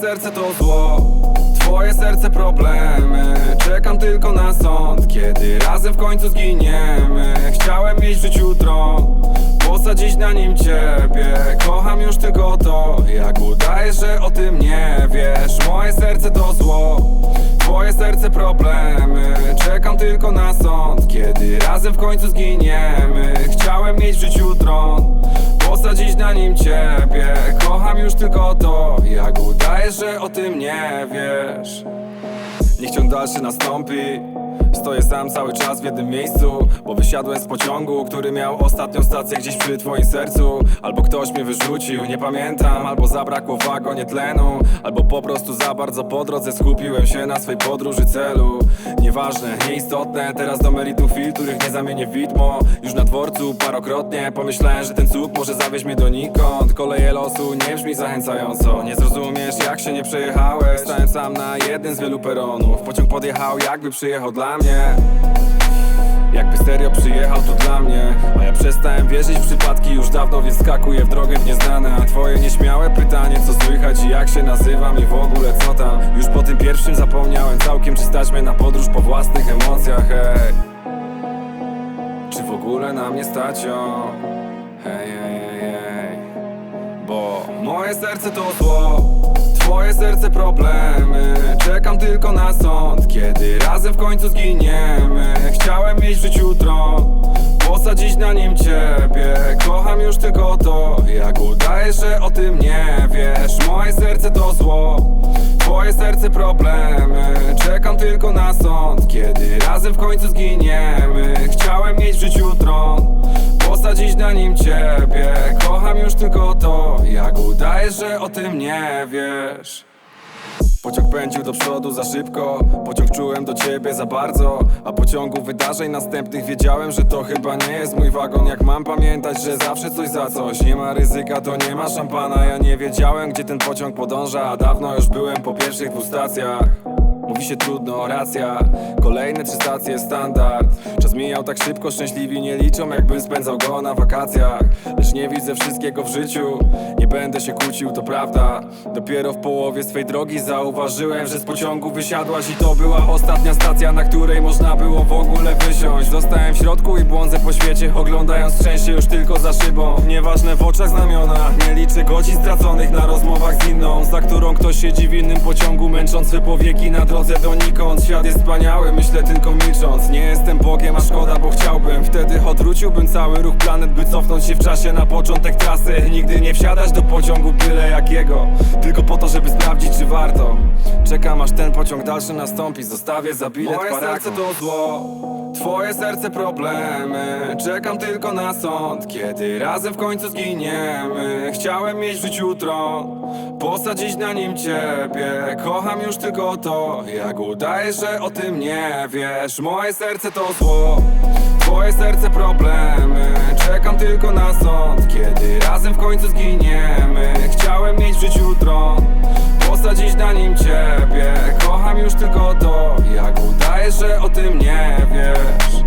Serce to zło, twoje serce problemy. Czekam tylko na sąd, kiedy razem w końcu zginiemy. Chciałem mieć w życiu tron, posadzić na nim ciebie. Kocham już tylko to, jak udajesz, że o tym nie wiesz. Moje serce to zło, twoje serce problemy. Czekam tylko na sąd, kiedy razem w końcu zginiemy. Chciałem mieć w życiu tron Posadzić na nim ciebie. Kocham już tylko to Jak udajesz, że o tym nie wiesz. Niech ciąg dalszy nastąpi Stoję sam cały czas w jednym miejscu Bo wysiadłem z pociągu, który miał ostatnią stację gdzieś przy twoim sercu. Albo ktoś mnie wyrzucił, nie pamiętam Albo zabrakło wagonie tlenu Albo po prostu za bardzo po drodze skupiłem się na swej podróży celu Nieważne, nieistotne, teraz do meritum chwil, których nie zamienię widmo. Już na dworcu parokrotnie pomyślałem, że ten cud może zawieźć mnie donikąd. Koleje losu nie brzmi zachęcająco. Nie zrozumiesz jak się nie przejechałeś. Stałem sam na jednym z wielu peronów. Pociąg podjechał jakby przyjechał dla mnie. Jakby serio przyjechał tu dla mnie. A ja przestałem wierzyć w przypadki już dawno Więc skakuję w drogę w nieznane. A twoje nieśmiałe pytanie co słychać i jak się nazywam I w ogóle co tam Pierwszym zapomniałem. Całkiem Czy stać mnie na podróż po własnych emocjach Hej. Czy w ogóle na mnie stać o Hej, hej, hej, hej. Bo moje serce to zło Twoje serce problemy. Czekam tylko na sąd Kiedy razem w końcu zginiemy. Chciałem mieć w życiu tron Posadzić na nim ciebie. Kocham już tylko to Jak udajesz, że o tym nie wiesz. Moje serce to zło Twoje serce problemy. Czekam tylko na sąd Kiedy razem w końcu zginiemy. Chciałem mieć w życiu tron Posadzić na nim ciebie. Kocham już tylko to Jak udajesz, że o tym nie wiesz. Pociąg pędził do przodu za szybko Pociąg czułem do ciebie za bardzo. A pociągu wydarzeń następnych wiedziałem, że to chyba nie jest mój wagon. Jak mam pamiętać, że zawsze coś za coś. Nie ma ryzyka, to nie ma szampana. Ja nie wiedziałem, gdzie ten pociąg podąża A dawno już byłem po pierwszych dwóch stacjach Mówi się trudno, racja. Kolejne trzy stacje, standard. Czas mijał tak szybko, szczęśliwi nie liczą Jakbym spędzał go na wakacjach. Lecz nie widzę wszystkiego w życiu. Nie będę się kłócił, to prawda. Dopiero w połowie swej drogi zauważyłem Że z pociągu wysiadłaś i to była ostatnia stacja Na której można było w ogóle wysiąść. Zostałem w środku i błądzę po świecie Oglądając szczęście już tylko za szybą. Nieważne w oczach znamiona Nie liczę godzin straconych na rozmowach z inną Za którą ktoś siedzi w innym pociągu Męcząc swe powieki na drodze donikąd. Świat jest wspaniały, myślę tylko milcząc. Nie jestem Bogiem, a szkoda, bo chciałbym. Wtedy odwróciłbym cały ruch planet By cofnąć się w czasie na początek trasy. Nigdy nie wsiadać do pociągu byle jakiego. Tylko po to, żeby sprawdzić, czy warto. Czekam aż ten pociąg dalszy nastąpi. Zostawię za bilet Moje paragon. serce to zło. Twoje serce problemy. Czekam tylko na sąd. Kiedy razem w końcu zginiemy. Chciałem mieć w życiu tron Posadzić na nim ciebie. Kocham już tylko to jak udajesz, że o tym nie wiesz. Moje serce to zło Twoje serce problemy. Czekam tylko na sąd Kiedy razem w końcu zginiemy. Chciałem mieć w życiu dron Posadzić na nim ciebie. Kocham już tylko to Jak udajesz, że o tym nie wiesz.